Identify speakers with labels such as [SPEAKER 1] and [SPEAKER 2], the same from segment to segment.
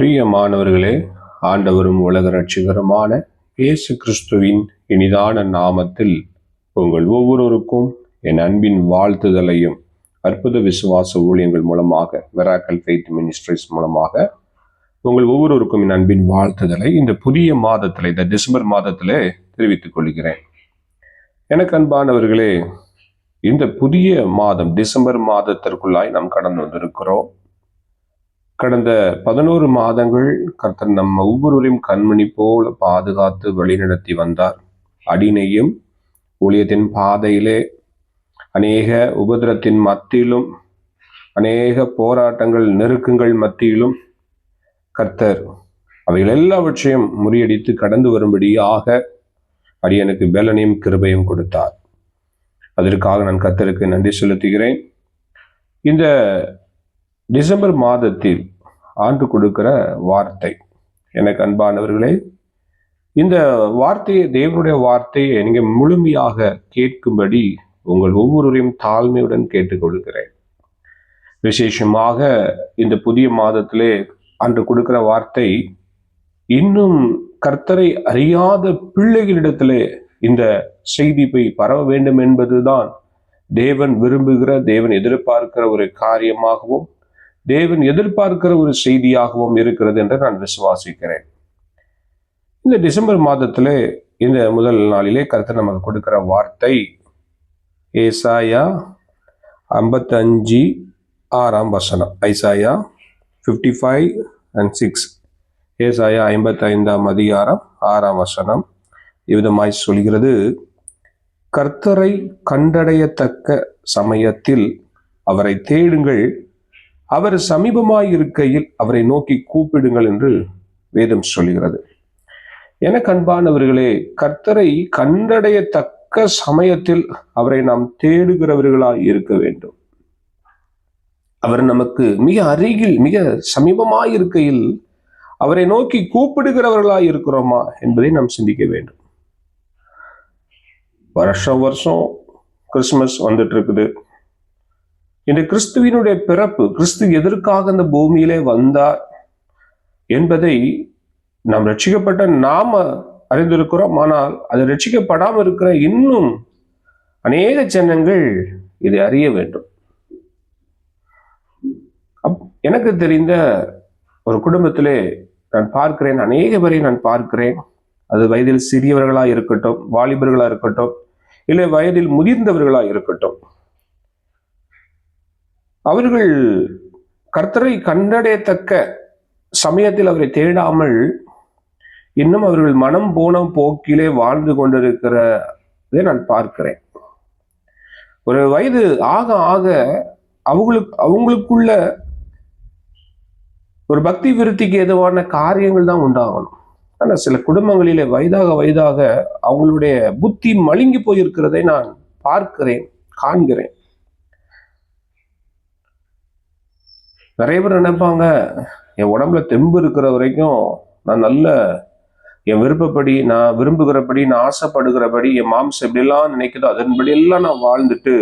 [SPEAKER 1] பிரியமானவர்களே ஆண்டவரும் உலக ரட்சிகரமான இயேசு கிறிஸ்துவின் இனிதான நாமத்தில் உங்கள் ஒவ்வொருவருக்கும் என் அன்பின் வாழ்த்துதலையும் அற்புத விசுவாச ஊழியங்கள் மூலமாக வெராக்கல் ஃபெய்த் மினிஸ்ட்ரிஸ் மூலமாக உங்கள் ஒவ்வொருவருக்கும் என் அன்பின் வாழ்த்துதலை இந்த புதிய மாதத்தில் இந்த டிசம்பர் மாதத்திலே தெரிவித்துக் கொள்கிறேன். எனக்கு அன்பானவர்களே இந்த புதிய மாதம் டிசம்பர் மாதத்திற்குள்ளாய் நாம் கடந்து வந்திருக்கிறோம். கடந்த பதினோரு மாதங்கள் கர்த்தர் நம்ம ஒவ்வொருவரையும் கண்மணி போல பாதுகாத்து வழிநடத்தி வந்தார். அடினையும் ஊழியத்தின் பாதையிலே அநேக உபதிரத்தின் மத்தியிலும் அநேக போராட்டங்கள் நெருக்கங்கள் மத்தியிலும் கர்த்தர் அவைகள் எல்லாவற்றையும் முறியடித்து கடந்து வரும்படியாக அடியனுக்கு பலனையும் கிருபையும் கொடுத்தார். அதற்காக நான் கர்த்தருக்கு நன்றி செலுத்துகிறேன். இந்த டிசம்பர் மாதத்தில் ஆண்டு கொடுக்கிற வார்த்தை. எனக்கு அன்பானவர்களே இந்த வார்த்தையை தேவனுடைய வார்த்தையை நீங்கள் முழுமையாக கேட்கும்படி உங்கள் ஒவ்வொருவரையும் தாழ்மையுடன் கேட்டுக்கொள்கிறேன். விசேஷமாக இந்த புதிய மாதத்திலே அன்று கொடுக்கிற வார்த்தை இன்னும் கர்த்தரை அறியாத பிள்ளைகளிடத்திலே இந்த செய்தி போய் பரவ வேண்டும் என்பதுதான் தேவன் விரும்புகிற தேவன் எதிர்பார்க்கிற ஒரு காரியமாகவும் தேவன் எதிர்பார்க்கிற ஒரு செய்தியாகவும் இருக்கிறது என்று நான் விசுவாசிக்கிறேன். இந்த டிசம்பர் மாதத்திலே இந்த முதல் நாளிலே கருத்து நமக்கு கொடுக்கிற வார்த்தை ஏசாயா ஐம்பத்தஞ்சு ஆறாம் வசனம். Isaiah fifty five and six ஏசாயா ஐம்பத்தைந்தாம் அதிகாரம் ஆறாம் வசனம். இவ்விதமாய் சொல்கிறது கர்த்தரை கண்டடையத்தக்க சமயத்தில் அவரை தேடுங்கள் அவர் சமீபமாய் இருக்கையில் அவரை நோக்கி கூப்பிடுங்கள் என்று வேதம் சொல்கிறது என கண்பானவர்களே கர்த்தரை கண்டடையத்தக்க சமயத்தில் அவரை நாம் தேடுகிறவர்களாய் இருக்க வேண்டும். அவர் நமக்கு மிக அருகில் மிக சமீபமாய் இருக்கையில் அவரை நோக்கி கூப்பிடுகிறவர்களாய் இருக்கிறோமா என்பதை நாம் சிந்திக்க வேண்டும். வருஷம் வருஷம் கிறிஸ்மஸ் வந்துட்டு இருக்குது. இன்று கிறிஸ்துவினுடைய பிறப்பு கிறிஸ்து எதற்காக இந்த பூமியிலே வந்தார் என்பதை நாம் ரட்சிக்கப்பட்ட நாம அறிந்திருக்கிறோம். ஆனால் அது ரட்சிக்கப்படாமல் இருக்கிற இன்னும் அநேக ஜனங்கள் இதை அறிய வேண்டும். அப் எனக்கு தெரிந்த ஒரு குடும்பத்திலே நான் பார்க்கிறேன் அநேக பேரை நான் பார்க்கிறேன். அது வயதில் சிறியவர்களா இருக்கட்டும் வாலிபர்களா இருக்கட்டும் இல்லை வயதில் முதிர்ந்தவர்களா இருக்கட்டும். அவர்கள் கர்த்தரை கண்டடையத்தக்க சமயத்தில் அவரை தேடாமல் இன்னும் அவர்கள் மனம் போன போக்கிலே வாழ்ந்து கொண்டிருக்கிறதை நான் பார்க்கிறேன். ஒரு வயது ஆக ஆக அவங்களுக்கு அவங்களுக்குள்ள ஒரு பக்தி விருத்திக்கு எதுவான காரியங்கள் தான் உண்டாகணும். ஆனால் சில குடும்பங்களிலே வயதாக வயதாக அவங்களுடைய புத்தி மழுங்கி போயிருக்கிறதை நான் பார்க்கிறேன் காண்கிறேன். நிறைய பேர் நினைப்பாங்க என் உடம்புல தெம்பு இருக்கிற வரைக்கும் நான் நல்ல என் விருப்பப்படி நான் விரும்புகிறபடி நான் ஆசைப்படுகிறபடி என் மாம்சம் எப்படிலாம் நினைக்குதோ அதன்படி எல்லாம் நான் வாழ்ந்துட்டு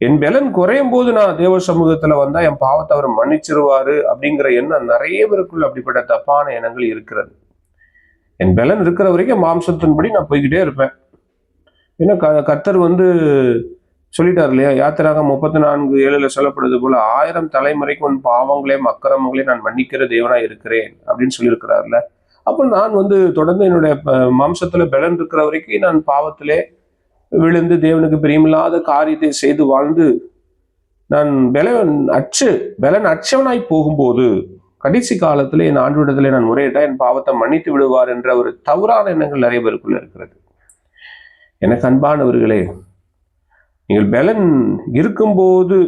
[SPEAKER 1] என் பலன் குறையும் போது நான் தேவ சமூகத்துல வந்தா என் பாவத்தை அவர் மன்னிச்சிருவாரு அப்படிங்கிற எண்ணம் நிறைய பேருக்குள்ள அப்படிப்பட்ட தப்பான எண்ணங்கள் இருக்கிறது. என் பலன் இருக்கிற வரைக்கும் மாம்சத்தின்படி நான் போய்கிட்டே இருப்பேன். ஏன்னா க கர்த்தர் வந்து சொல்லிட்டார் இல்லையா? யாத்திராக முப்பத்தி நான்கு ஏழுல சொல்லப்படுது போல ஆயிரம் தலைமுறைக்கு உன் பாவங்களையும் அக்கிரமங்களையும் நான் மன்னிக்கிற தேவனா இருக்கிறேன் அப்படின்னு சொல்லியிருக்கிறார்ல. அப்போ நான் வந்து தொடர்ந்து என்னுடைய மாம்சத்தில் மாம்சத்துல பலன் இருக்கிற வரைக்கும் நான் பாவத்திலே விழுந்து தேவனுக்கு பிரியமில்லாத காரியத்தை செய்து வாழ்ந்து நான் பலன் அச்சு பலன் அச்சவனாய் போகும்போது கடைசி காலத்திலே என் ஆண்டு நான் முறையிட்டா என் பாவத்தை மன்னித்து விடுவார் என்ற ஒரு தவறான எண்ணங்கள் நிறைய பேருக்குள்ள இருக்கிறது. எனக்கு அன்பானவர்களே நீங்கள் பலன் இருக்கும்போது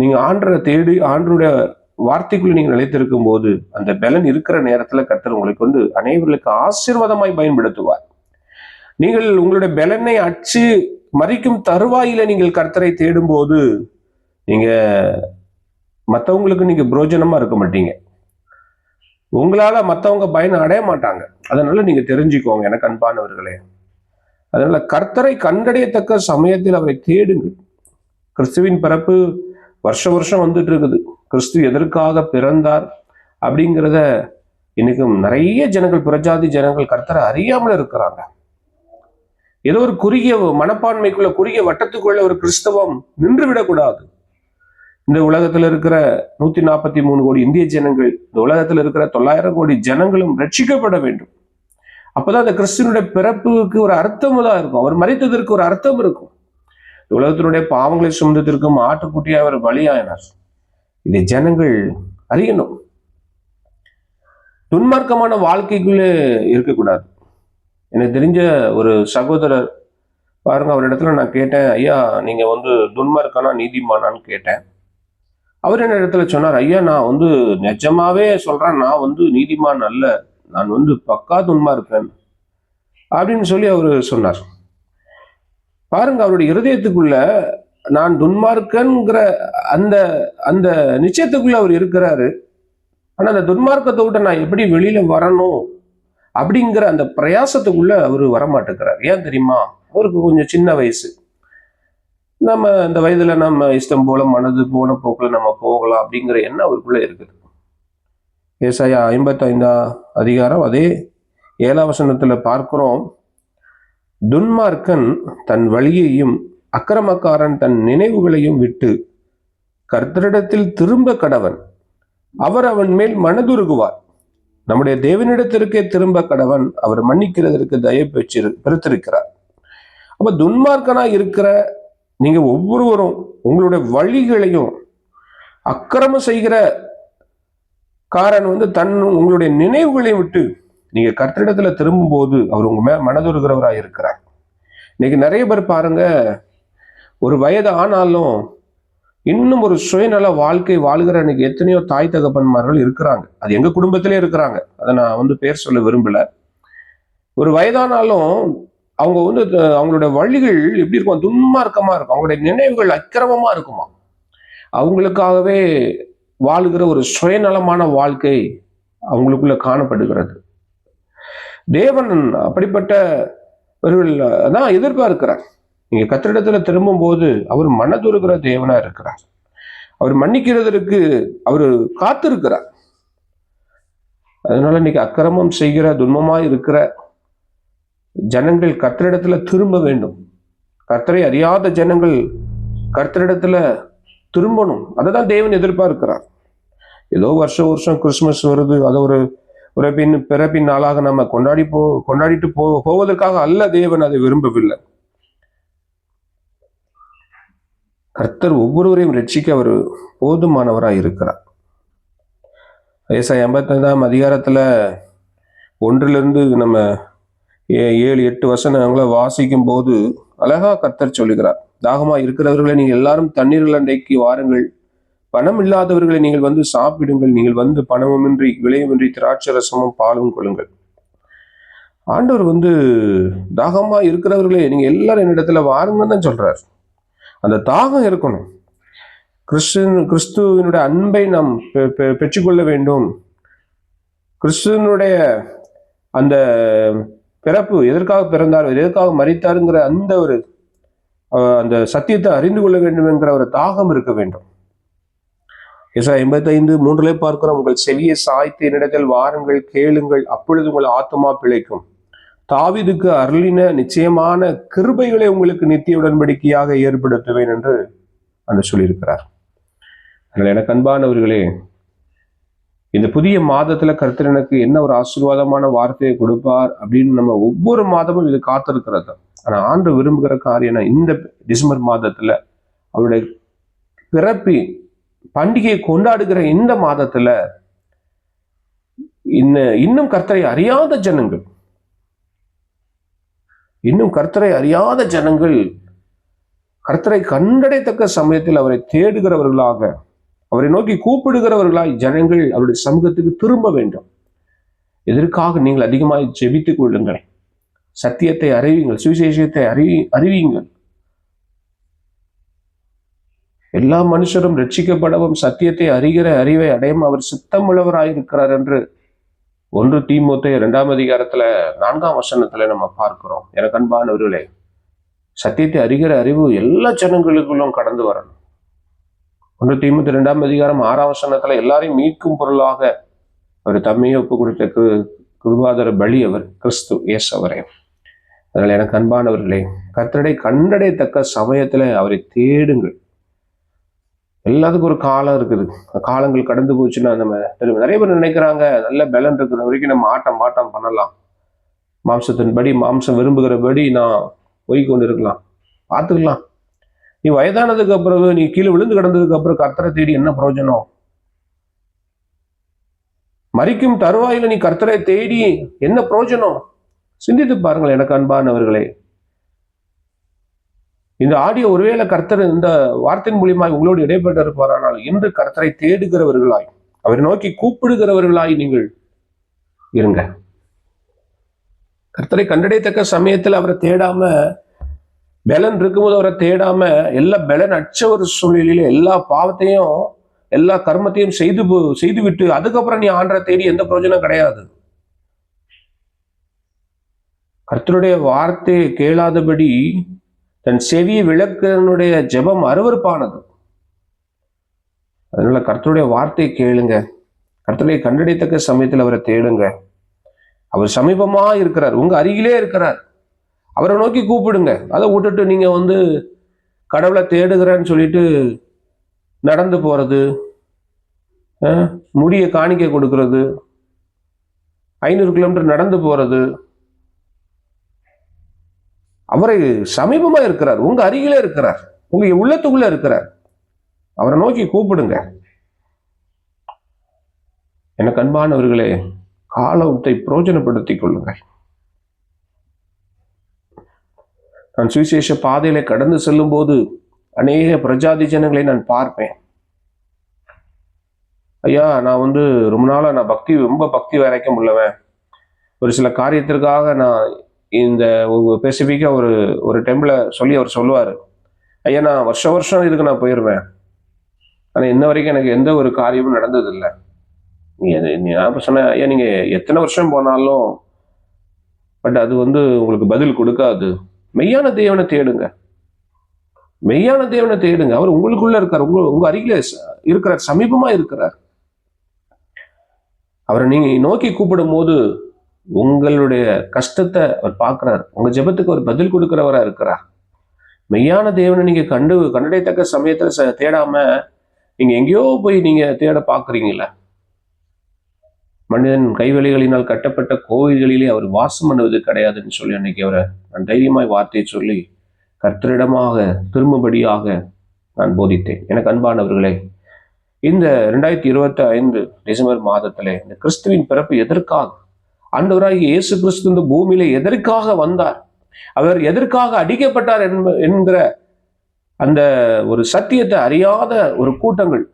[SPEAKER 1] நீங்கள் ஆண்டரை தேடி ஆண்டருடைய வார்த்தைக்குள்ளே நீங்கள் நிலைத்திருக்கும் போது அந்த பலன் இருக்கிற நேரத்தில் கத்தர் உங்களை கொண்டு அனைவர்களுக்கு ஆசீர்வாதமாய் பயன்படுத்துவார். நீங்கள் உங்களுடைய பலனை அச்சு மறிக்கும் தருவாயில நீங்கள் கர்த்தரை தேடும்போது நீங்க மற்றவங்களுக்கு நீங்க புரோஜனமா இருக்க மாட்டீங்க. உங்களால மற்றவங்க பயன் அடைய மாட்டாங்க. அதனால நீங்க தெரிஞ்சுக்கோங்க எனக்கு அன்பானவர்களே. அதனால கர்த்தரை கண்டடையத்தக்க சமயத்தில் அவரை தேடுங்கள். கிறிஸ்துவின் பிறப்பு வருஷ வருஷம் வந்துட்டு இருக்குது கிறிஸ்து எதற்காக பிறந்தார் அப்படிங்கிறத இன்னைக்கும் நிறைய ஜனங்கள் புறஜாதி ஜனங்கள் கர்த்தரை அறியாமல் இருக்கிறாங்க. ஏதோ ஒரு குறுகிய மனப்பான்மைக்குள்ள குறுகிய வட்டத்துக்குள்ள ஒரு கிறிஸ்தவம் நின்று விடக்கூடாது இந்த உலகத்துல இருக்கிற நூத்தி நாற்பத்தி மூணு கோடி இந்திய ஜனங்கள் இந்த உலகத்துல இருக்கிற தொள்ளாயிரம் கோடி ஜனங்களும் ரட்சிக்கப்பட வேண்டும். அப்போதான் அந்த கிறிஸ்துவனுடைய பிறப்புக்கு ஒரு அர்த்தம் தான் இருக்கும். அவர் மறைத்ததற்கு ஒரு அர்த்தம் இருக்கும். உலகத்தினுடைய பாவங்களை சுமந்ததற்கும் ஆட்டுக்குட்டியாக அவர் பலியாயினார். இதை ஜனங்கள் அறியணும். துன்மார்க்கமான வாழ்க்கைக்குள்ளே இருக்கக்கூடாது. எனக்கு தெரிஞ்ச ஒரு சகோதரர் பாருங்க அவர் இடத்துல நான் கேட்டேன் ஐயா நீங்க வந்து துன்மார்க்கனா நீதிமானான்னு கேட்டேன். அவர் என்ன இடத்துல சொன்னார் ஐயா நான் வந்து நிஜமாவே சொல்றேன் நான் வந்து நீதிமான் அல்ல. நான் வந்து பக்கா துன்மார்க்கன் அப்படின்னு சொல்லி அவர் சொன்னார். பாருங்க அவருடைய இருதயத்துக்குள்ள நான் துன்மார்க்கன்கிற அந்த அந்த நிச்சயத்துக்குள்ள அவர் இருக்கிறாரு. ஆனால் அந்த துன்மார்க்கத்தை விட்டு நான் எப்படி வெளியில வரணும் அப்படிங்கிற அந்த பிரயாசத்துக்குள்ள அவர் வரமாட்டேங்கிறார். ஏன் தெரியுமா? அவருக்கு கொஞ்சம் சின்ன வயசு. நம்ம இந்த வயதுல நம்ம இஷ்டம் போல மனது போன போக்குல நம்ம போகலாம் அப்படிங்கிற எண்ணம் அவருக்குள்ள இருக்குது. ஏசாயா ஐம்பத்தைந்தா அதிகாரம் அதே ஏழாம் வசனத்துல பார்க்கிறோம். துன்மார்க்கன் தன் வழியையும் அக்கிரமக்காரன் தன் நினைவுகளையும் விட்டு கர்த்தரிடத்தில் திரும்ப கடவன். அவர் அவன் மேல் மனதுருகுவார். நம்முடைய தேவனிடத்திற்கே திரும்ப கடவன். அவர் மன்னிக்கிறதற்கு தயை பெற்றிரு பெருத்திருக்கிறார். துன்மார்க்கனாக துன்மார்க்கனா இருக்கிற நீங்கள் ஒவ்வொருவரும் உங்களுடைய வழிகளையும் அக்கிரமம் செய்கிற காரன் வந்து தன் உங்களுடைய நினைவுகளையும் விட்டு நீங்க கர்த்தரிடத்துல திரும்பும்போது அவர் உங்க மே மனதுருகிறவராக இருக்கிறார். இன்னைக்கு நிறைய பேர் பாருங்க ஒரு வயது ஆனாலும் இன்னும் ஒரு சுயநல வாழ்க்கை வாழ்கிற எனக்கு எத்தனையோ தாய் தகப்பன்மார்கள் இருக்கிறாங்க. அது எங்க குடும்பத்திலே இருக்கிறாங்க. அதை நான் வந்து பேர் சொல்ல விரும்பல. ஒரு வயதானாலும் அவங்க வந்து த- அவங்களுடைய வழிகள் எப்படி இருக்கும்? துன்மார்க்கமா இருக்கும். அவங்களுடைய நினைவுகள் அக்கிரமமா இருக்குமா? அவங்களுக்காகவே வாழுகிற ஒரு சுயநலமான வாழ்க்கை அவங்களுக்குள்ள காணப்படுகிறது. தேவன் அப்படிப்பட்டவர்கள் தான் எதிர்பார்க்கிறார். நீங்க கத்திரிடத்துல திரும்பும் போது அவர் மனதுருகிற தேவனா இருக்கிறார். அவர் மன்னிக்கிறதற்கு அவர் காத்திருக்கிறார். அதனால இன்னைக்கு அக்கிரமம் செய்கிற துன்பமா இருக்கிற ஜனங்கள் கர்த்தரிடத்துல திரும்ப வேண்டும். கர்த்தரை அறியாத ஜனங்கள் கர்த்தரிடத்துல திரும்பணும். அதை தான் தேவன் எதிர்பார்க்கிறார். ஏதோ வருஷம் வருஷம் கிறிஸ்மஸ் வருது அதை ஒரு பிறப்பின் பின் பிறப்பின் நாளாக நம்ம கொண்டாடி போ கொண்டாடிட்டு போ போவதற்காக அல்ல தேவன் அதை விரும்பவில்லை. கர்த்தர் ஒவ்வொருவரையும் ரட்சிக்க அவர் போதுமானவராக இருக்கிறார். ஏசாய் எண்பத்தைந்தாம் அதிகாரத்தில் ஒன்றிலிருந்து நம்ம ஏ- ஏழு எட்டு வசனங்களை வாசிக்கும் போது அழகா கர்த்தர் சொல்லுகிறார். தாகமா இருக்கிறவர்களை நீங்கள் எல்லாரும் தண்ணீர்கள் அண்டைக்கு வாருங்கள். பணம் இல்லாதவர்களை நீங்கள் வந்து சாப்பிடுங்கள். நீங்கள் வந்து பணமுமின்றி விலையுமின்றி திராட்சை ரசமும் பாலும் கொள்ளுங்கள். ஆண்டவர் வந்து தாகமா இருக்கிறவர்களே நீங்க எல்லாரும் என்னிடத்துல வாருங்கன்னு தான் சொல்றார். அந்த தாகம் இருக்கணும். கிறிஸ்துவ கிறிஸ்துவனுடைய அன்பை நாம் பெ- பெற்றுக்கொள்ள வேண்டும். கிறிஸ்துவனுடைய அந்த பிறப்பு எதற்காக பிறந்தார் எதற்காக மறித்தாருங்கிற அந்த ஒரு அந்த சத்தியத்தை அறிந்து கொள்ள வேண்டும் என்கிற ஒரு தாகம் இருக்க வேண்டும். எசா எண்பத்தைந்து மூன்றிலே பார்க்கிறோம் உங்கள் செவியை சாய்த்து என்னிடத்தில் வாருங்கள் கேளுங்கள் அப்பொழுது உங்கள் ஆத்மா பிழைக்கும். தாவிதுக்கு அருளின நிச்சயமான கிருபைகளை உங்களுக்கு நித்திய உடன்படிக்கையாக ஏற்படுத்துவேன் என்று அந்த சொல்லியிருக்கிறார். அதில் எனக்கு அன்பானவர்களே இந்த புதிய மாதத்துல கர்த்தர் எனக்கு என்ன ஒரு ஆசீர்வாதமான வார்த்தையை கொடுப்பார் அப்படின்னு நம்ம ஒவ்வொரு மாதமும் இது காத்திருக்கிறது. ஆனா ஆண்டு விரும்புகிற காரியம் இந்த டிசம்பர் மாதத்துல அவருடைய பிறப்பி பண்டிகையை கொண்டாடுகிற இந்த மாதத்துல இன்ன- இன்னும் கர்த்தரை அறியாத ஜனங்கள் இன்னும் கர்த்தரை அறியாத ஜனங்கள் கர்த்தரை கண்டடைத்தக்க சமயத்தில் அவரை தேடுகிறவர்களாக அவரை நோக்கி கூப்பிடுகிறவர்களாய் ஜனங்கள் அவருடைய சமூகத்துக்கு திரும்ப வேண்டும். இதற்காக நீங்கள் அதிகமாய் ஜெபித்துக் கொள்ளுங்கள்? சத்தியத்தை அறிவியுங்கள் சுவிசேஷத்தை அறிவி அறிவியுங்கள். எல்லா மனுஷரும் ரட்சிக்கப்படவும் சத்தியத்தை அறிகிற அறிவை அடையும் அவர் சித்தமுள்ளவராயிருக்கிறார் என்று ஒன்று தீமூத்தை இரண்டாம் அதிகாரத்துல நான்காம் வசனத்துல நம்ம பார்க்கிறோம். எனக்கு அன்பானவர்களே சத்தியத்தை அறிகிற அறிவு எல்லா ஜனங்களுக்குள்ளும் கடந்து வரணும். ஒன்று தீமூத்தி இரண்டாம் அதிகாரம் ஆறாம் வசனத்துல எல்லாரையும் மீட்கும் பொருளாக அவர் தம்மையை ஒப்பு கொடுத்த குருவாதர பலி அவர் கிறிஸ்து இயேசு அவரே. அதனால் எனக்கு அன்பானவர்களே கர்த்தரை கண்டடையத்தக்க சமயத்துல அவரை தேடுங்கள். எல்லாத்துக்கும் ஒரு காலம் இருக்குது. காலங்கள் கடந்து போச்சுன்னா நம்ம திரும்ப நிறைய பேர் நினைக்கிறாங்க நல்ல பலன் இருக்கிற வரைக்கும் நம்ம ஆட்டம் மாட்டம் பண்ணலாம். மாம்சத்தின்படி மாம்சம் விரும்புகிறபடி நான் போய் கொண்டு இருக்கலாம் பார்த்துக்கலாம். நீ வயதானதுக்கு அப்புறம் நீ கீழே விழுந்து கிடந்ததுக்கு அப்புறம் கர்த்தரை தேடி என்ன பிரயோஜனம்? மறிக்கும் தருவாயில் நீ கர்த்தரை தேடி என்ன பிரயோஜனம் சிந்தித்து பாருங்கள் எனக்கு அன்பானவர்களே. இந்த ஆடியோ ஒருவேளை கர்த்தர் இந்த வார்த்தையின் மூலியமாய் உங்களோடு இடைப்பட்டு இருப்பாரானால் இன்று கர்த்தரை தேடுகிறவர்களாய் அவரை நோக்கி கூப்பிடுகிறவர்களாய் நீங்கள் இருங்க. கர்த்தரை கண்டடையத்தக்க சமயத்தில் அவரை தேடாம பலன் இருக்கும்போது அவரை தேடாம எல்லா பலன் அச்ச ஒரு சூழ்நிலையில எல்லா பாவத்தையும் எல்லா கர்மத்தையும் செய்து செய்து செய்துவிட்டு அதுக்கப்புறம் நீ ஆண்டரை தேடி எந்த பிரயோஜனம் கிடையாது. கர்த்தருடைய வார்த்தையை கேளாதபடி தன் செவியை விளக்கனுடைய ஜெபம் அருவருப்பானது. அதனால கர்த்தருடைய வார்த்தையை கேளுங்க. கர்த்தரை கண்டடைத்தக்க சமயத்தில் அவரை தேடுங்க. அவர் சமீபமா இருக்கிறார். உங்க அருகிலே இருக்கிறார். அவரை நோக்கி கூப்பிடுங்க. அதை விட்டுட்டு நீங்க வந்து கடவுளை தேடுகிறேன்னு சொல்லிட்டு நடந்து போகிறது முடியை காணிக்க கொடுக்கறது ஐநூறு கிலோமீட்டர் நடந்து போகிறது அவரை சமீபமாக இருக்கிறார் உங்கள் அருகிலே இருக்கிறார் உங்கள் உள்ளத்துக்குள்ளே இருக்கிறார். அவரை நோக்கி கூப்பிடுங்க. எனக்கு அன்பானவர்களே காலத்தை பிரயோஜனப்படுத்திக் கொள்ளுங்கள். நான் சுவிசேஷ பாதையில கடந்து செல்லும் போது அநேக பிரஜாதி ஜனங்களை நான் பார்ப்பேன். ஐயா நான் வந்து ரொம்ப நாளாக நான் பக்தி ரொம்ப பக்தி வரைக்கும் உள்ளவன். ஒரு சில காரியத்திற்காக நான் இந்த ஸ்பெசிஃபிக்காக ஒரு ஒரு டெம்பிளை சொல்லி அவர் சொல்லுவார். ஐயா நான் வருஷம் வருஷம் இதுக்கு நான் போயிடுவேன் ஆனால் இன்ன வரைக்கும் எனக்கு எந்த ஒரு காரியமும் நடந்ததில்லை. நீ நீ நான் சொன்னேன் ஐயா நீங்கள் எத்தனை வருஷம் போனாலும் பட் அது வந்து உங்களுக்கு பதில் கொடுக்காது. மெய்யான தேவனை தேடுங்க. மெய்யான தேவனை தேடுங்க. அவர் உங்களுக்குள்ள இருக்கார். உங்க உங்க அருகில இருக்கிறார். சமீபமா இருக்கிறார். அவரை நீங்க நோக்கி கூப்பிடும் போது உங்களுடைய கஷ்டத்தை அவர் பார்க்கிறார். உங்க ஜெபத்துக்கு அவர் பதில் கொடுக்கிறவரா இருக்கிறார். மெய்யான தேவனை நீங்க கண்டு கண்டடையத்தக்க சமயத்துல தேடாம நீங்க எங்கேயோ போய் நீங்க தேட பாக்குறீங்களா மனிதன் கைவெளிகளினால் கட்டப்பட்ட கோவில்களிலே அவர் வாசம் பண்ணுவது கிடையாதுன்னு சொல்லி அன்னைக்கு அவரை நான் தைரியமாய் வார்த்தையை சொல்லி கர்த்தரிடமாக திரும்பும்படியாக நான் போதித்தேன். எனக்கு அன்பானவர்களே இந்த ரெண்டாயிரத்தி இருபத்தி ஐந்து டிசம்பர் மாதத்திலே இந்த கிறிஸ்துவின் பிறப்பு எதற்காக? ஆண்டவராகிய இயேசு கிறிஸ்து இந்த பூமியில எதற்காக வந்தார்? அவர் எதற்காக அடிக்கப்பட்டார் என்ப- என்கிற அந்த ஒரு சத்தியத்தை அறியாத ஒரு கூட்டங்கள்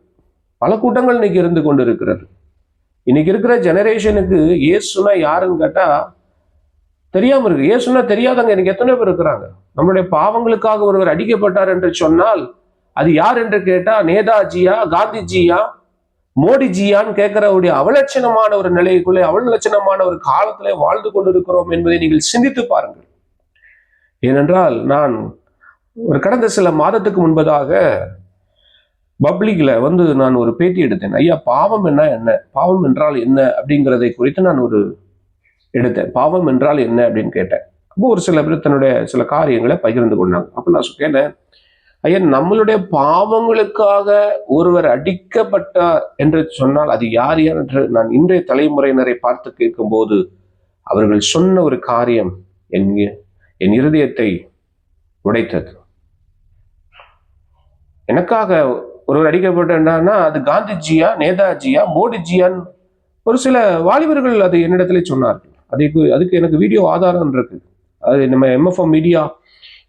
[SPEAKER 1] பல கூட்டங்கள் இன்னைக்கு இருந்து கொண்டு இருக்கிறது இன்னைக்கு இருக்கிற ஜெனரேஷனுக்கு இயேசுனா யாருன்னு கேட்டால் தெரியாம இருக்கு. இயேசுனா தெரியாதவங்க எனக்கு எத்தனை பேர் இருக்கிறாங்க. நம்மளுடைய பாவங்களுக்காக ஒருவர் அடிக்கப்பட்டார் என்று சொன்னால் அது யார் என்று கேட்டா நேதாஜியா காந்திஜியா மோடிஜியான்னு கேட்கிறவுடைய அவலட்சணமான ஒரு நிலைக்குள்ளே அவலட்சணமான ஒரு காலத்திலே வாழ்ந்து கொண்டிருக்கிறோம் என்பதை நீங்கள் சிந்தித்து பாருங்கள். ஏனென்றால் நான் ஒரு கடந்த சில மாதத்துக்கு முன்பதாக பப்ளிக்ல வந்து நான் ஒரு பேட்டி எடுத்தேன். ஐயா பாவம் என்ன என்ன? பாவம் என்றால் என்ன அப்படிங்கிறதை குறித்து நான் ஒரு எடுத்தேன். பாவம் என்றால் என்ன அப்படின்னு கேட்டேன். அப்போ ஒரு சில பேர் தன்னுடைய சில காரியங்களை பகிர்ந்து கொண்டாங்க. அப்போ நான் கேட்டேன் ஐயா நம்மளுடைய பாவங்களுக்காக ஒருவர் அடிக்கப்பட்டார் என்று சொன்னால் அது யார் யார்? என்று நான் இன்றைய தலைமுறையினரை பார்த்து கேட்கும்போது அவர்கள் சொன்ன ஒரு காரியம் என் என் இருதயத்தை உடைத்தது. எனக்காக ஒருவர் அடிக்கப்பட்டார்னா அது காந்திஜியா நேதாஜியா மோடிஜியான்னு ஒரு சில வாலிபர்கள் அது என்னிடத்திலே சொன்னார்கள். அதுக்கு அதுக்கு எனக்கு வீடியோ ஆதாரம் இருக்கு. அது நம்ம எம்எஃப்எம் மீடியா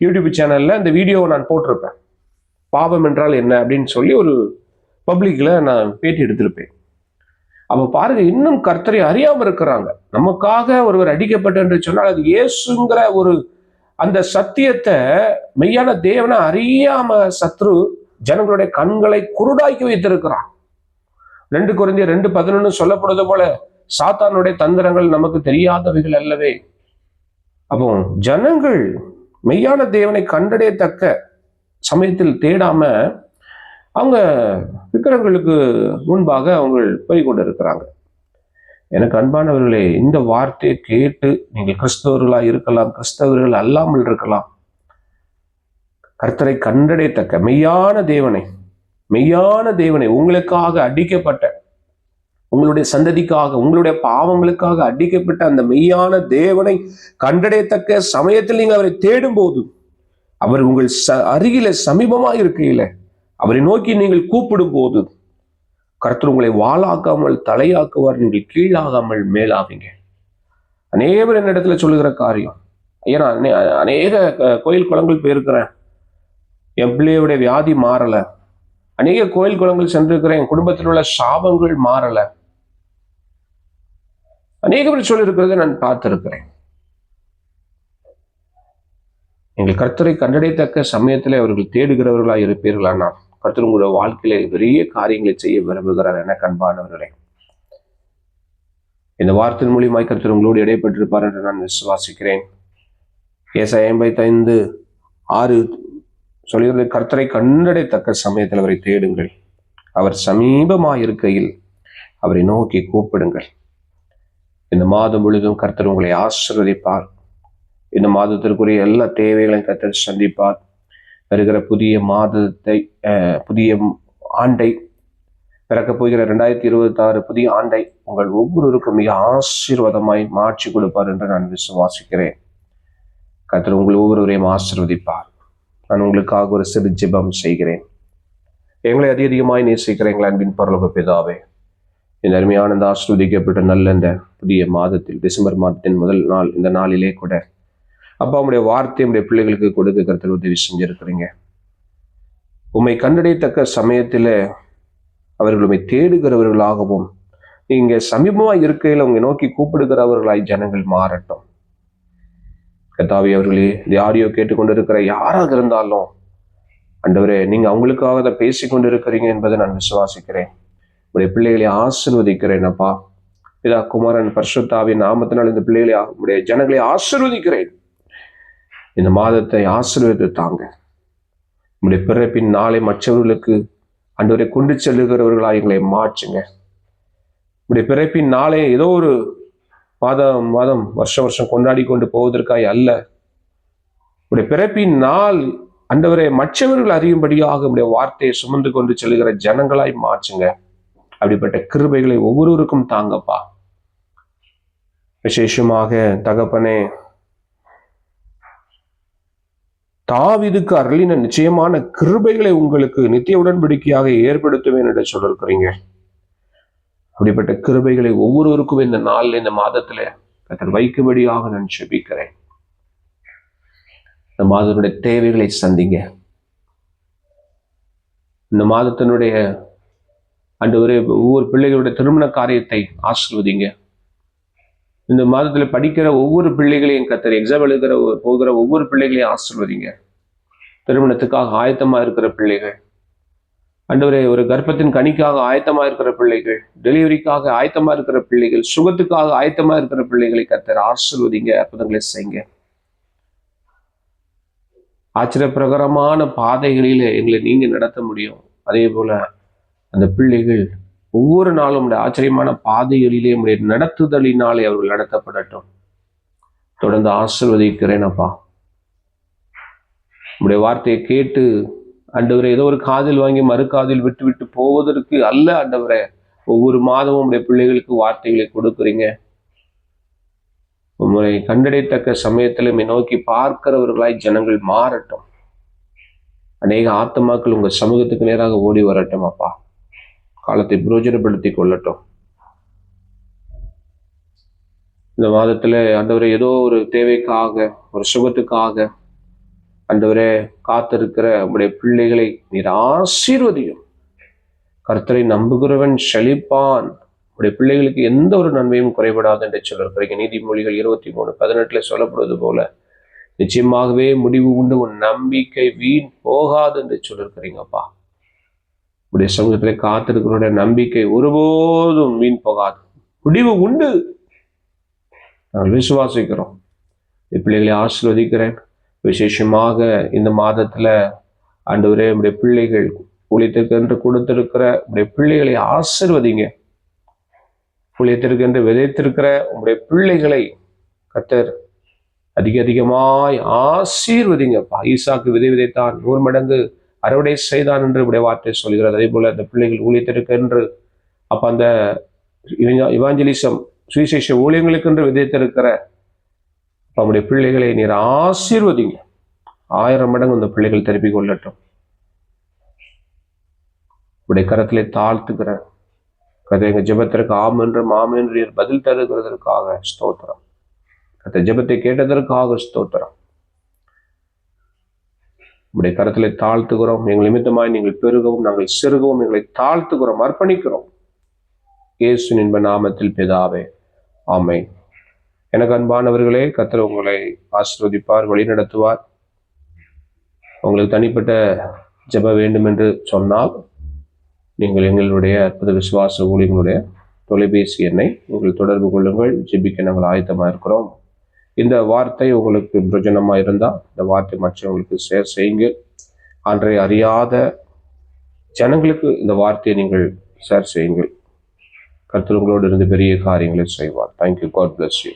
[SPEAKER 1] யூடியூப் சேனலில் இந்த வீடியோவை நான் போட்டிருப்பேன். பாவம் என்றால் என்ன அப்படின்னு சொல்லி ஒரு பப்ளிக்கில் நான் பேட்டி எடுத்திருப்பேன். அப்போ பாருங்க இன்னும் கர்த்தரை அறியாமல் இருக்கிறாங்க. நமக்காக ஒருவர் அடிக்கப்பட்ட என்று சொன்னால் அது இயேசுங்கிற ஒரு அந்த சத்தியத்தை மெய்யான தேவனை அறியாம சத்ரு ஜனங்களுடைய கண்களை குருடாக்கி வைத்திருக்கிறான். ரெண்டு குறைந்த ரெண்டு பதினொன்னு சொல்லப்படுவது போல சாத்தானுடைய தந்திரங்கள் நமக்கு தெரியாதவைகள் அல்லவே. அப்போ ஜனங்கள் மெய்யான தேவனை கண்டடையத்தக்க சமயத்தில் தேடாம அவங்க விக்கிரங்களுக்கு முன்பாக அவங்க போய்கொண்டு இருக்கிறாங்க எனக்கு அன்பானவர்களே இந்த வார்த்தையை கேட்டு நீங்கள் கிறிஸ்தவர்களா இருக்கலாம் கிறிஸ்தவர்கள் அல்லாமல் இருக்கலாம். கர்த்தரை கண்டடையத்தக்க மெய்யான தேவனை மெய்யான தேவனை உங்களுக்காக அடிக்கப்பட்ட உங்களுடைய சந்ததிக்காக உங்களுடைய பாவங்களுக்காக அடிக்கப்பட்ட அந்த மெய்யான தேவனை கண்டடையத்தக்க சமயத்தில் நீங்கள் அவரை தேடும் போது அவர் உங்கள் ச அருகில சமீபமா இருக்கையில அவரை நோக்கி நீங்கள் கூப்பிடும் போது கருத்தர் உங்களை வாளாக்காமல் தலையாக்குவார் நீங்கள் கீழாகாமல் மேலாவீங்க. அநேகர் என்னிடத்துல சொல்லுகிற காரியம் ஐயா நான் அநே- அநேக கோயில் குளங்கள் போயிருக்கிறேன் என் பிள்ளையுடைய வியாதி மாறலை. அநேக கோயில் குளங்கள் சென்றிருக்கிறேன். என் குடும்பத்தில் உள்ள சாபங்கள் மாறலை. அநேக பேர் சொல்லியிருக்கிறதை நான் பார்த்திருக்கிறேன். எங்கள் கர்த்தரை கண்டடையத்தக்க சமயத்தில் அவர்கள் தேடுகிறவர்களாக இருப்பீர்களானால் கர்த்தர் உங்களுடைய வாழ்க்கையில பெரிய காரியங்களை செய்ய விரும்புகிறார் என கண்பானவர்களே. இந்த வார்த்தையின் மூலியமாய் கர்த்தர் உங்களோடு இடைப்பட்டிருப்பார் என்று நான் விசுவாசிக்கிறேன். ஏச ஐம்பத்தைந்து ஆறு சொல்கிறது கர்த்தரை கண்டடைத்தக்க சமயத்தில் அவரை தேடுங்கள். அவர் சமீபமாய் இருக்கையில் அவரை நோக்கி கூப்பிடுங்கள். இந்த மாதம் முழுதும் கர்த்தர் உங்களை ஆசிர்வதிப்பார். இந்த மாதத்திற்குரிய எல்லா தேவைகளையும் கர்த்தர் சந்திப்பார். வருகிற புதிய மாதத்தை புதிய ஆண்டை பிறக்கப் போகிற ரெண்டாயிரத்தி இருபத்தி ஆறு புதிய ஆண்டை உங்கள் ஒவ்வொருவருக்கும் மிக ஆசீர்வாதமாய் மாற்றி கொடுப்பார் என்று நான் விசுவாசிக்கிறேன். கர்த்தர் உங்கள் ஒவ்வொருவரையும் ஆசீர்வதிப்பார். நான் உங்களுக்காக ஒரு சிறு ஜிபம் செய்கிறேன். எங்களை அதிக அதிகமாய் நேசிக்கிறேன் எங்கள் அன்பின் பரலோக பிதாவே. இந்த அருமையான இந்த நல்ல இந்த புதிய மாதத்தில் டிசம்பர் மாதத்தின் முதல் நாள் இந்த நாளிலே கூட. அப்பா உடைய வார்த்தை உடைய பிள்ளைகளுக்கு கொடுக்க கருத்தில் உதவி செஞ்சிருக்கிறீங்க. உம்மை கண்டடையத்தக்க சமயத்தில் அவர்கள் உண்மை தேடுகிறவர்களாகவும் நீங்கள் சமீபமா இருக்கையில் உங்களை நோக்கி கூப்பிடுகிறவர்களாய் ஜனங்கள் மாறட்டும். கத்தாவி அவர்களே இந்த ஆடியோ கேட்டுக்கொண்டிருக்கிற யாராக இருந்தாலும் அண்டவரே நீங்கள் அவங்களுக்காக தான் பேசி கொண்டிருக்கிறீங்க என்பதை நான் விசுவாசிக்கிறேன். உடைய பிள்ளைகளை ஆசிர்வதிக்கிறேன் அப்பா இதா குமாரன் பர்ஷத்தாவின் நாமத்தினால் இந்த பிள்ளைகளை உடைய ஜனங்களை ஆசிர்வதிக்கிறேன். இந்த மாதத்தை ஆசிர்வதித்து தாங்க. உங்களுடைய பிறப்பின் நாளை மற்றவர்களுக்கு அன்றுவரை கொண்டு செல்லுகிறவர்களாக எங்களை மாற்றுங்க. உங்களுடைய பிறப்பின் நாளை ஏதோ ஒரு மாதம் மாதம் வருஷம் வருஷம் கொண்டாடி கொண்டு போவதற்காய் அல்ல. உடைய பிறப்பின் நாள் அண்டவரை மற்றவர்கள் அறியும்படியாக உடைய வார்த்தையை சுமந்து கொண்டு செல்கிற ஜனங்களாய் மாற்றுங்க. அப்படிப்பட்ட கிருபைகளை ஒவ்வொருவருக்கும் தாங்கப்பா. விசேஷமாக தகப்பனே தாவிதுக்கு அருளின நிச்சயமான கிருபைகளை உங்களுக்கு நித்திய உடன்படிக்கையாக ஏற்படுத்துவேன் என்று சொல்லிருக்கிறீங்க. அப்படிப்பட்ட கிருபைகளை ஒவ்வொருவருக்கும் இந்த நாளில் இந்த மாதத்துல கத்தர் வைக்கும்படியாக நான் செபிக்கிறேன் இந்த மாதத்தினுடைய தேவைகளை சந்திங்க. இந்த மாதத்தினுடைய அன்று ஒவ்வொரு பிள்ளைகளுடைய திருமண காரியத்தை ஆசிர்வதிங்க. இந்த மாதத்தில் படிக்கிற ஒவ்வொரு பிள்ளைகளையும் கத்தர் எக்ஸாம் எழுதுகிற போகிற ஒவ்வொரு பிள்ளைகளையும் ஆசிர்வதிங்க. திருமணத்துக்காக ஆயத்தமாக இருக்கிற பிள்ளைகள். அண்டவரே ஒரு கர்ப்பத்தின் கனிக்காக ஆயத்தமாக இருக்கிற பிள்ளைகள் டெலிவரிக்காக ஆயத்தமாக இருக்கிற பிள்ளைகள் சுகத்துக்காக ஆயத்தமாக இருக்கிற பிள்ளைகளை கத்தர் ஆசிர்வதிங்க அற்புதங்களை செய்யுங்க ஆச்சரியப்பிரகாரமான பாதைகளில் எங்களை நீங்கள் நடத்த முடியும். அதே போல அந்த பிள்ளைகள் ஒவ்வொரு நாளும் உடைய ஆச்சரியமான பாதைகளிலே உடைய நடத்துதலினாலே அவர்கள் நடத்தப்படட்டும். தொடர்ந்து ஆசிர்வதிக்கிறேன் அப்பா. உடைய வார்த்தையை கேட்டு அண்டவரை ஏதோ ஒரு காதில் வாங்கி மறு காதில் விட்டு விட்டு போவதற்கு அல்ல அண்டவரை ஒவ்வொரு மாதமும் உடைய பிள்ளைகளுக்கு வார்த்தைகளை கொடுக்குறீங்க. உங்களை கண்டடைத்தக்க சமயத்தில் நோக்கி பார்க்கிறவர்களாய் ஜனங்கள் மாறட்டும். அநேக ஆத்மாக்கள் உங்க சமூகத்துக்கு நேராக ஓடி வரட்டும் அப்பா. காலத்தை பிரயோஜனப்படுத்தி கொள்ளட்டும். இந்த மாதத்துல அந்தவரை ஏதோ ஒரு தேவைக்காக ஒரு சுகத்துக்காக அந்தவரே காத்திருக்கிற உங்களுடைய பிள்ளைகளை நீர் ஆசீர்வதியும். கர்த்தரை நம்புகிறவன் செழிப்பான். உடைய பிள்ளைகளுக்கு எந்த ஒரு நன்மையும் குறைபடாது என்று சொல்லிருக்கிறீங்க நீதிமொழிகள் இருபத்தி மூணு பதினெட்டுல சொல்லப்படுவது போல நிச்சயமாகவே முடிவு உண்டு உன் நம்பிக்கை வீண் போகாது என்று சொல்லிருக்கிறீங்கப்பா உடைய சமூகத்தில் காத்திருக்கிறோட நம்பிக்கை ஒருபோதும் வீண் போகாது. முடிவு உண்டு. நாங்கள் விசுவாசிக்கிறோம். பிள்ளைகளை ஆசிர்வதிக்கிறேன். விசேஷமாக இந்த மாதத்துல ஆண்டவரே உடைய பிள்ளைகள் ஊழியத்திற்கு என்று கொடுத்திருக்கிற உடைய பிள்ளைகளை ஆசிர்வதிங்க. ஊழியத்திற்கு என்று விதைத்திருக்கிற உங்களுடைய பிள்ளைகளை கத்தர் அதிக அதிகமாய் ஆசீர்வதிங்கப்பா. ஈசாக்கு விதை விதைத்தான். நூறு மடங்கு அறுவடை செய்தான் என்று இப்படி வார்த்தை சொல்கிறது. அதே போல அந்த பிள்ளைகள் ஊழியத்திற்கு என்று அப்ப அந்த இவாஞ்சலிசம் சுவிசேஷ ஊழியங்களுக்கு என்று விதைத்திருக்கிற அப்ப அவருடைய பிள்ளைகளை நீர் ஆசீர்வதிங்க. ஆயிரம் மடங்கு அந்த பிள்ளைகள் திருப்பிக் கொள்ளட்டும். உடைய கரத்திலே தாழ்த்துக்கிறேன் கதை எங்கள் ஜெபத்திற்கு ஆம் என்று மாம் என்று பதில் தருகிறதற்காக ஸ்தோத்திரம். கதை ஜெபத்தை கேட்டதற்காக ஸ்தோத்திரம். உடைய கரத்திலே தாழ்த்துகிறோம். எங்கள் நிமித்தமாய் நீங்கள் பெருகவும் நாங்கள் சிறுகவும் எங்களை தாழ்த்துகிறோம் அர்ப்பணிக்கிறோம். இயேசு நின்ப நாமத்தில் பிதாவே ஆமை எனக்கு அன்பானவர்களே கத்தர் உங்களை ஆசிர்வதிப்பார் வழிநடத்துவார் உங்களுக்கு தனிப்பட்ட ஜெப வேண்டும் என்று சொன்னால் நீங்கள் எங்களுடைய அற்புத விசுவாச ஊழியர்களுடைய தொலைபேசி எண்ணை நீங்கள் தொடர்பு கொள்ளுங்கள். ஜெபிக்க நாங்கள் ஆயத்தமாக இருக்கிறோம் இந்த வார்த்தை உங்களுக்கு பிரயோஜனமாக இருந்தால் இந்த வார்த்தை மற்றவங்களுக்கு ஷேர் செய்யுங்கள் அன்றைய அறியாத ஜனங்களுக்கு இந்த வார்த்தையை நீங்கள் ஷேர் செய்யுங்கள். கருத்து உங்களோடு இருந்து பெரிய காரியங்களை செய்வார். Thank you God bless you